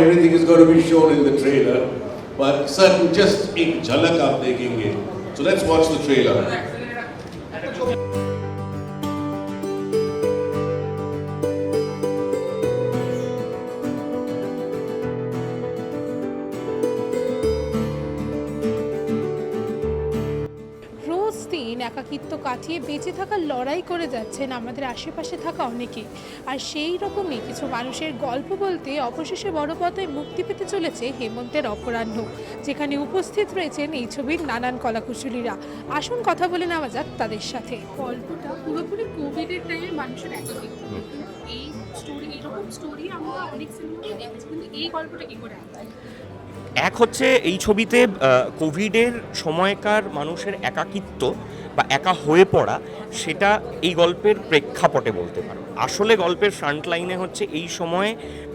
everything is going to be shown in the trailer, but certain just ek jhalak aap dekhenge. So let's watch the trailer. কাটিয়ে বেঁচে থাকার লড়াই করে যাচ্ছেন আমাদের আশেপাশে থাকা অনেকেই আর সেই রকমই কিছু মানুষের গল্প বলতে অবশেষে বড় পথে মুক্তি পেতে চলেছে হেমন্তের অপরাহ্ন যেখানে উপস্থিত রয়েছেন এই ছবির নানান কলাকুশলীরা। আসুন কথা বলে নেওয়া যাক তাদের সাথে। গল্পটা পুরোপুরি কোভিডের টাইমে মানুষের এই স্টোরি এরকম স্টোরি আমরা অনেক সিনেমাতে দেখেছি কিন্তু এই গল্পটা কি করে এক হচ্ছে এই ছবিতে কোভিডের সময়কার মানুষের একাকিত্ব বা একা হয়ে পড়া, সেটা এই গল্পের প্রেক্ষাপটে বলতে পারো। আসলে গল্পের ফ্রন্ট লাইনে হচ্ছে এই সময়ে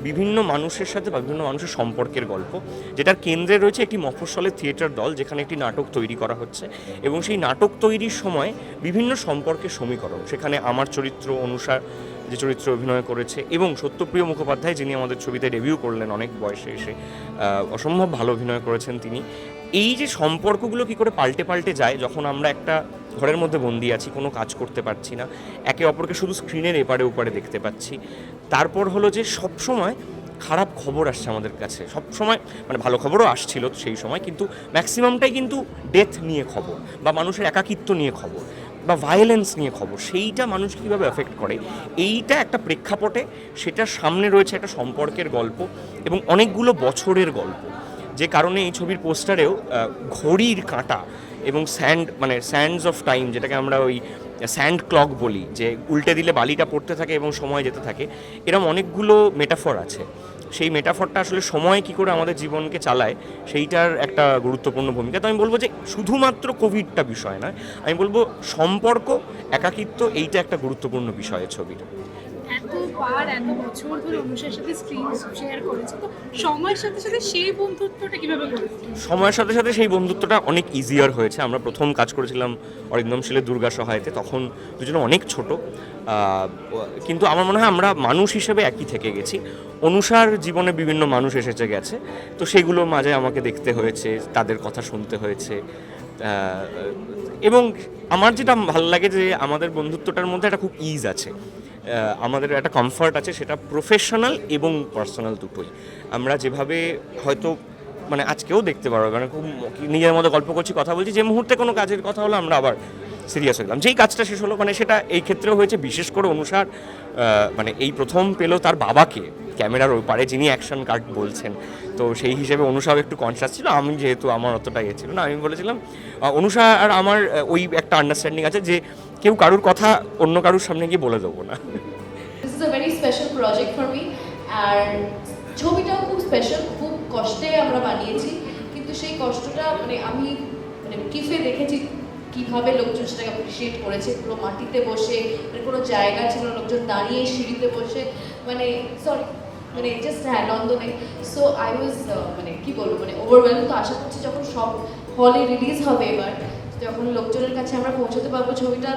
বিভিন্ন মানুষের সাথে বা বিভিন্ন মানুষের সম্পর্কের গল্প, যেটার কেন্দ্রে রয়েছে একটি মফস্বলের থিয়েটার দল, যেখানে একটি নাটক তৈরি করা হচ্ছে এবং সেই নাটক তৈরির সময় বিভিন্ন সম্পর্কের সমীকরণ, সেখানে আমার চরিত্র, অনুসার যে চরিত্রে অভিনয় করেছে এবং সত্যপ্রিয় মুখোপাধ্যায় যিনি আমাদের ছবিতে ডেবিউ করলেন অনেক বয়সে এসে অসম্ভব ভালো অভিনয় করেছেন তিনি। এই যে সম্পর্কগুলো কি করে পাল্টে পাল্টে যায়, যখন আমরা একটা ঘরের মধ্যে বন্দি আছি, কোনো কাজ করতে পারছি না, একে অপরকে শুধু স্ক্রিনের এপারে ওপারে দেখতে পাচ্ছি, তারপর হলো যে সব সময় খারাপ খবর আসছে আমাদের কাছে। সব সময় মানে ভালো খবরও আসছিল সেই সময়, কিন্তু ম্যাক্সিমামটাই কিন্তু ডেথ নিয়ে খবর বা মানুষের একাকিত্ব নিয়ে খবর। বা ভায়োলেন্স নিয়ে খবর, সেইটা মানুষ কীভাবে এফেক্ট করে? এইটা একটা প্রেক্ষাপটে, সেটার সামনে রয়েছে একটা সম্পর্কের গল্প এবং অনেকগুলো বছরের গল্প। যে কারণে এই ছবির পোস্টারেও ঘড়ির কাঁটা এবং স্যান্ড মানে স্যান্ডস অফ টাইম যেটাকে আমরা ওই স্যান্ড ক্লক বলি, যে উল্টে দিলে বালিটা পড়তে থাকে এবং সময় যেতে থাকে। এরম অনেকগুলো মেটাফর আছে। সেই মেটাফরটা আসলে সময় কি করে আমাদের জীবনকে চালায়, সেইটার একটা গুরুত্বপূর্ণ ভূমিকা। তো আমি বলব যে শুধুমাত্র কোভিডটা বিষয় নয়, আমি বলব সম্পর্ক, একাকিত্ব, এইটা একটা গুরুত্বপূর্ণ বিষয় ছবিটা এতবার এত বছর ধরে অনুষের সাথে স্ক্রিন শেয়ার করেছে, তো সময়ের সাথে সাথে সেই বন্ধুত্বটা কীভাবে গড়েছে সময়ের সাথে সাথে সেই বন্ধুত্বটা অনেক ইজিয়ার হয়েছে। আমরা প্রথম কাজ করেছিলাম অরিন্দম শীলের দুর্গা সহায়তে, তখন দুজনে অনেক ছোট। কিন্তু আমার মনে হয় আমরা মানুষ হিসেবে একই থেকে গেছি। অনুসার জীবনে বিভিন্ন মানুষ এসেছে গেছে, তো সেগুলো মাঝে আমাকে দেখতে হয়েছে, তাদের কথা শুনতে হয়েছে। এবং আমার যেটা ভালো লাগে যে আমাদের বন্ধুত্বটার মধ্যে একটা খুব ইজ আছে। আমাদের একটা কমফর্ট আছে, সেটা প্রফেশনাল এবং পার্সোনাল দুটোই। আমরা যেভাবে হয়তো মানে আজকেও দেখতে পারব মানে খুব নিজের মধ্যে গল্প করছি, কথা বলছি, যে মুহূর্তে কোনো কাজের কথা হলো আমরা আবার সিরিয়াস হয়ে গেলাম। যেই কাজটা শেষ হলো মানে সেটা এই ক্ষেত্রেও হয়েছে। বিশেষ করে অনুসার মানে এই প্রথম পেল তার বাবাকে, ক্যামেরার ওই পারে যিনি অ্যাকশন কার্ড বলছেন। তো সেই হিসেবে অনুষাও একটু কনসাস ছিল। আমি যেহেতু আমার অতটা ইয়ে ছিল না, আমি বলেছিলাম অনুষা আর আমার ওই একটা আন্ডারস্ট্যান্ডিং আছে যে কেউ কারুর কথা অন্য কারুর সামনে গিয়ে বলে দেবো না। ছবিটাও খুব স্পেশাল খুব কষ্টে আমরা বানিয়েছি। কিন্তু সেই কষ্টটা মানে আমি মানে কিফে দেখেছি কীভাবে লোকজন সেটাকে অ্যাপ্রিসিয়েট করেছে পুরো মাটিতে বসে মানে কোনো জায়গা ছিল লোকজন দাঁড়িয়ে সিঁড়িতে বসে মানে সরি মানে জাস্ট হ্যাঁ লন্ডনে সো আই ওয়াজ মানে কি বলব মানে ওভারওয়েল তো আশা করছি যখন সব হলে রিলিজ হবে এবার যখন লোকজনের কাছে আমরা পৌঁছাতে পারব ছবিটা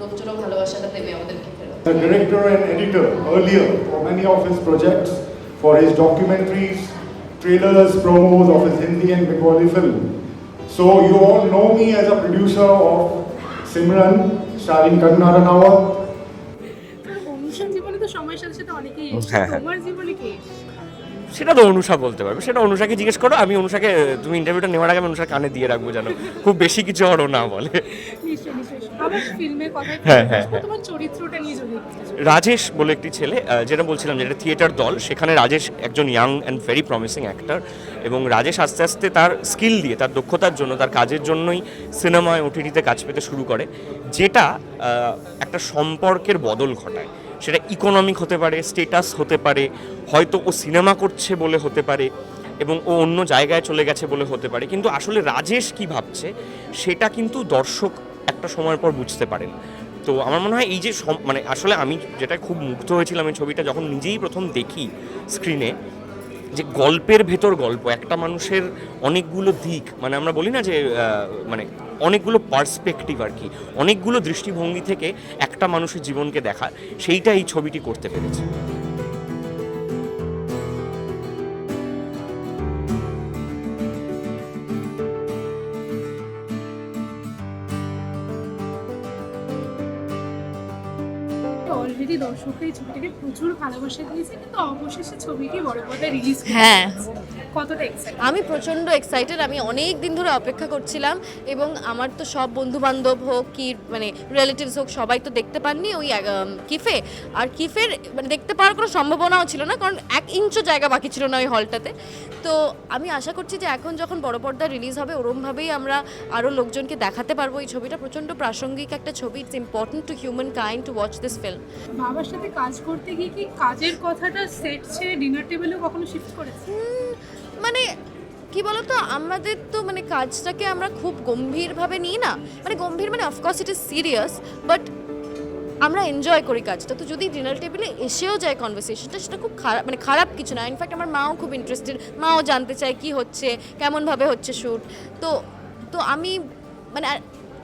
লোকজনও ভালোবাসাটা দেবে আমাদেরকে the director and editor earlier for many of his projects, for his documentaries, trailers, promos of his Hindi and Bengali film. So you all know me as a producer of Simran, starring Karuna Ranawat, অনুষের জীবনে তো সময়ের সাথে সাথে অনেকেই এসেছে। হ্যাঁ, হ্যাঁ। সেটা তো অনুষা বলতে পারবে। সেটা অনুষাকে জিজ্ঞেস করো আমি অনুষাকে তুমি ইন্টারভিউটা নেওয়ার আগে আমি অনুষার কানে দিয়ে রাখব জানো খুব বেশি কিছু আরও না বলে। হ্যাঁ, হ্যাঁ, রাজেশ বলে একটি ছেলে যেটা বলছিলাম যেটা থিয়েটার দল সেখানে রাজেশ একজন young and very promising actor এবং রাজেশ আস্তে আস্তে তার স্কিল দিয়ে তার দক্ষতার জন্য তার কাজের জন্যই সিনেমায় ওটিটিতে কাজ পেতে শুরু করে যেটা একটা সম্পর্কের বদল ঘটায়। সেটা ইকোনমিক হতে পারে স্টেটাস হতে পারে, হয়তো ও সিনেমা করছে বলে হতে পারে এবং ও অন্য জায়গায় চলে গেছে বলে হতে পারে। কিন্তু আসলে রাজেশ কি ভাবছে সেটা কিন্তু দর্শক একটা সময়ের পর বুঝতে পারেন। তো আমার মনে হয় এই যে মানে আসলে আমি যেটা খুব মুগ্ধ হয়েছিলাম এই ছবিটা যখন নিজেই প্রথম দেখি স্ক্রিনে যে গল্পের ভেতর গল্প, একটা মানুষের অনেকগুলো দিক মানে আমরা বলি না যে মানে অনেকগুলো পার্সপেক্টিভ আর কি, অনেকগুলো দৃষ্টিভঙ্গি থেকে একটা মানুষের জীবনকে দেখা, সেইটা এই ছবিটি করতে পেরেছে। দর্শকরা এই ছবিটাকে প্রচুর ভালোবাসা দিয়েছে কিন্তু অবশেষে ছবিটি বড় পর্দায় রিলিজ হ্যাঁ। কতটা এক্সাইটেড আমি প্রচণ্ড এক্সাইটেড আমি অনেক দিন ধরে অপেক্ষা করছিলাম এবং আমার তো সব বন্ধু বান্ধব হোক কি মানে রিলেটিভস হোক সবাই তো দেখতে পাননি ওই কিফে। আর কিফের মানে দেখতে পাওয়ার কোনো সম্ভাবনাও ছিল না কারণ এক ইঞ্চও জায়গা বাকি ছিল না ওই হলটাতে তো আমি আশা করছি যে এখন যখন বড় পর্দা রিলিজ হবে ওরমভাবেই আমরা আরও লোকজনকে দেখাতে পারব এই ছবিটা। প্রচণ্ড প্রাসঙ্গিক একটা ছবি it's important to human kind to watch this film বাবার সাথে কাজ করতে গিয়ে কি কাজের কথাটা সেট ছেড়ে ডিনার টেবিলেও কখনো শিফট করেছে? মানে কি বলতো? আমাদের তো মানে কাজটাকে আমরা খুব গম্ভীরভাবে নিই না। মানে গম্ভীর মানে of course it is serious but আমরা এনজয় করি কাজটা। তো যদি ডিনার টেবিলে এসেও যায় কনভারসেশনটা সেটা খুব খারাপ মানে খারাপ কিছু না। ইনফ্যাক্ট আমার মাও খুব ইন্টারেস্টেড মাও জানতে চায় কি হচ্ছে, কেমনভাবে হচ্ছে শ্যুট তো তো আমি মানে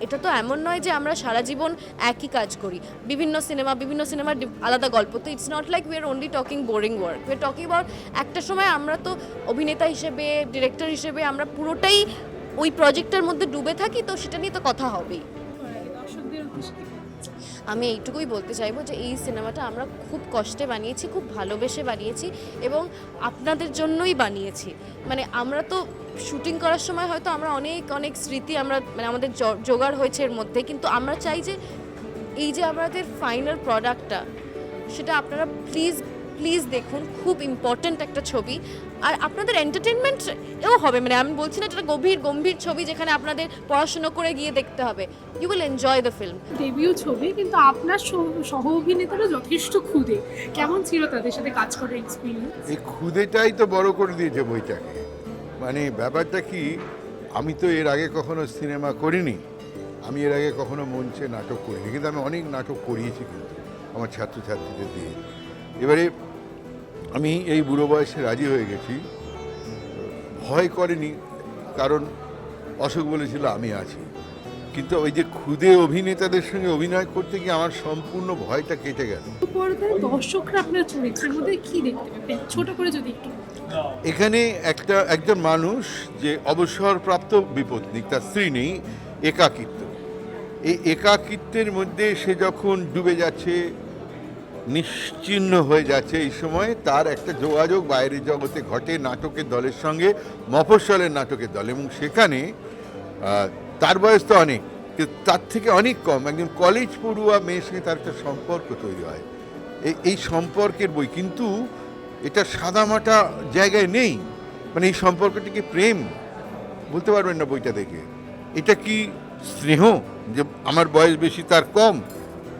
এটা তো এমন নয় যে আমরা সারা জীবন একই কাজ করি। বিভিন্ন সিনেমা, বিভিন্ন সিনেমার আলাদা গল্প। তো it's not like we only talking boring work we talking about একটা সময় আমরা তো অভিনেতা হিসেবে ডিরেক্টর হিসেবে আমরা পুরোটাই ওই প্রজেক্টের মধ্যে ডুবে থাকি, তো সেটা নিয়ে তো কথা হবেই? আমি এইটুকুই বলতে চাইব যে এই সিনেমাটা আমরা খুব কষ্টে বানিয়েছি, খুব ভালোবেসে বানিয়েছি এবং আপনাদের জন্যই বানিয়েছি। মানে আমরা তো শুটিং করার সময় হয়তো আমরা অনেক অনেক স্মৃতি আমরা মানে আমাদের জোগাড় হয়েছে এর মধ্যে কিন্তু আমরা চাই যে এই যে আমাদের ফাইনাল প্রোডাক্টটা সেটা আপনারা প্লিজ প্লিজ দেখুন খুব ইম্পর্ট্যান্ট একটা ছবি। আর আপনাদের এন্টারটেনমেন্ট এও হবে মানে আমি বলছি না এটা গভীর গম্ভীর ছবি যেখানে আপনাদের পড়াশুনো করে গিয়ে দেখতে হবে। You will enjoy the film debut ছবি কিন্তু আপনার সহ- অভিনেতারা যথেষ্ট ক্ষুদে। কেমন ছিল তাদের সাথে কাজ করার এক্সপিরিয়েন্স এই খুদেটাই তো বড় করে দিয়েছে বইটাকে। মানে ব্যাপারটা কি, আমি তো এর আগে কখনো সিনেমা করিনি। আমি এর আগে কখনো মঞ্চে নাটক করিনি, কিন্তু আমি অনেক নাটক করিয়েছি কিন্তু আমার ছাত্রছাত্রীদের দিয়ে। এবারে আমি এই বুড়ো বয়সে রাজি হয়ে গেছি। ভয় করেনি, কারণ অশোক বলেছিল আমি আছি। কিন্তু ওই যে ক্ষুদে অভিনেতাদের সঙ্গে অভিনয় করতে গিয়ে আমার সম্পূর্ণ ভয়টা কেটে গেল। দর্শকরা আপনার চরিত্রের মধ্যে কি দেখতে ছোট করে যদি একটু এখানে একটা, একজন মানুষ যে অবসরপ্রাপ্ত বিপত্নিক তার স্ত্রী নেই একাকিত্ব। এই একাকিত্বের মধ্যে সে যখন ডুবে যাচ্ছে নিশ্চিহ্ন হয়ে যাচ্ছে, এই সময় তার একটা যোগাযোগ বাইরের জগতে ঘটে নাটকের দলের সঙ্গে, মফস্বলের নাটকের দল। এবং সেখানে তার বয়স তো অনেক তার থেকে অনেক কম। একজন কলেজ পড়ুয়া মেয়ের সঙ্গে তার একটা সম্পর্ক তৈরি হয়। এই সম্পর্কের বই। কিন্তু এটা সাদামাটা জায়গায় নেই। মানে এই সম্পর্কটিকে প্রেম? বলতে পারবেন না বইটা দেখে। এটা কি স্নেহ? যে আমার বয়স বেশি, তার কম?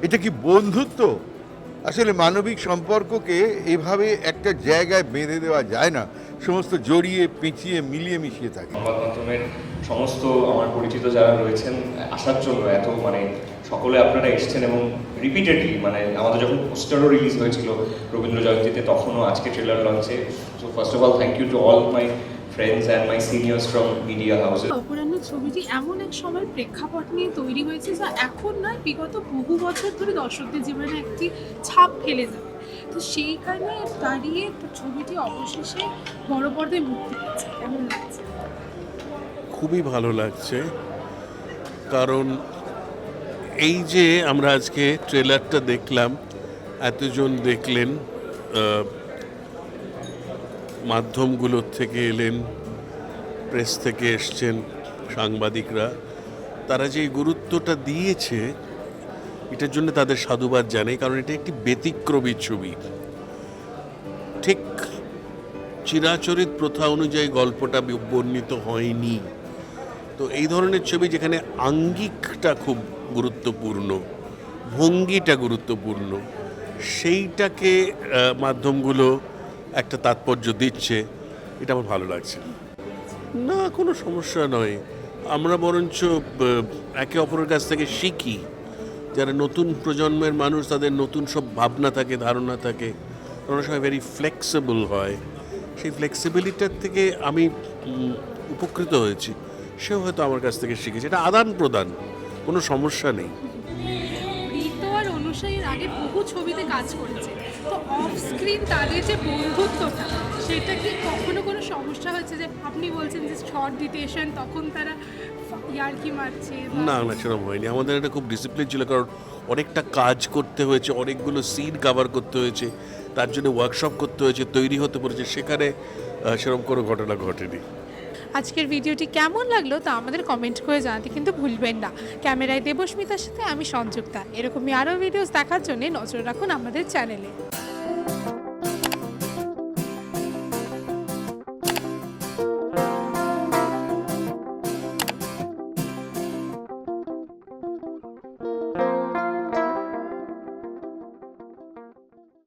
এটা কি বন্ধুত্ব? আসলে মানবিক সম্পর্ককে এভাবে একটা জায়গায় বেঁধে দেওয়া যায় না। সমস্ত জড়িয়ে, পেঁচিয়ে, মিলিয়ে মিশিয়ে থাকে। সংবাদ মাধ্যমের সমস্ত আমার পরিচিত যারা রয়েছেন, আসার জন্য এত মানে সকলে আপনারা এসেছেন এবং রিপিটেডলি মানে আমাদের যখন পোস্টারও রিলিজ হয়েছিল রবীন্দ্র জয়ন্তীতে তখনও আজকে ট্রেলার লঞ্চে so first of all thank you to all my friends and my seniors from media houses অপরাহ্ন ছবিটি এমন এক সময় প্রেক্ষাপট নিয়ে তৈরি হয়েছে যা এখন নয় বিগত বহু বছর ধরে দর্শকদের জীবনে একটি ছাপ ফেলে যাবে তো সেইখানে দাঁড়িয়ে ছবিটি অবশেষে বড় পর্দায় মুক্তি পেয়েছে। কেমন লাগছে? খুবই ভালো লাগছে। কারণ এই যে আমরা আজকে ট্রেলারটা দেখলাম, এতজন দেখলেন মাধ্যমগুলোর থেকে এলেন, প্রেস থেকে এসছেন সাংবাদিকরা, তারা যে গুরুত্বটা দিয়েছে, এটার জন্য তাদের সাধুবাদ জানাই, কারণ এটা একটি ব্যতিক্রমী ছবি। ঠিক চিরাচরিত প্রথা অনুযায়ী গল্পটা বর্ণিত হয়নি। তো এই ধরনের ছবি যেখানে আঙ্গিকটা খুব গুরুত্বপূর্ণ, ভঙ্গিটা গুরুত্বপূর্ণ, সেইটাকে মাধ্যমগুলো একটা তাৎপর্য দিচ্ছে, এটা আমার ভালো লাগছে। না, কোনো সমস্যা নয়। আমরা বরঞ্চ একে অপরের কাছ থেকে শিখি। যারা নতুন প্রজন্মের মানুষ, তাদের নতুন সব ভাবনা থাকে, ধারণা থাকে ওরা সবাই ভেরি ফ্লেক্সিবল হয়। সেই ফ্লেক্সিবিলিটার থেকে আমি উপকৃত হয়েছি। সেও হয়তো আমার কাছ থেকে শিখেছে। এটা আদান প্রদান কোনো সমস্যা নেই। আর আগে বহু ছবিতে কাজ করেছে। তো অফ স্ক্রিন তাদের যে বন্ধুত্বটা সেটা কি কখনো কোনো সমস্যা হয়েছে যে আপনি বলছেন যে শর্ট তখন তারা ইয়ার্কি মারছে না না সেরকম হয়নি। আমাদের একটা খুব ডিসিপ্লিন ছিল কারণ অনেকটা কাজ করতে হয়েছে অনেকগুলো সিন কভার করতে হয়েছে তার জন্য ওয়ার্কশপ করতে হয়েছে তৈরি হতে পেরেছে সেখানে সেরকম কোনো ঘটনা ঘটেনি। আজকের ভিডিওটি কেমন লাগল তা আমাদের কমেন্ট করে জানাতে কিন্তু ভুলবেন না। ক্যামেরায় দেবস্মিতার সাথে আমি সংযুক্তা। এরকমই আরও ভিডিওস দেখার জন্য নজর রাখুন আমাদের চ্যানেলে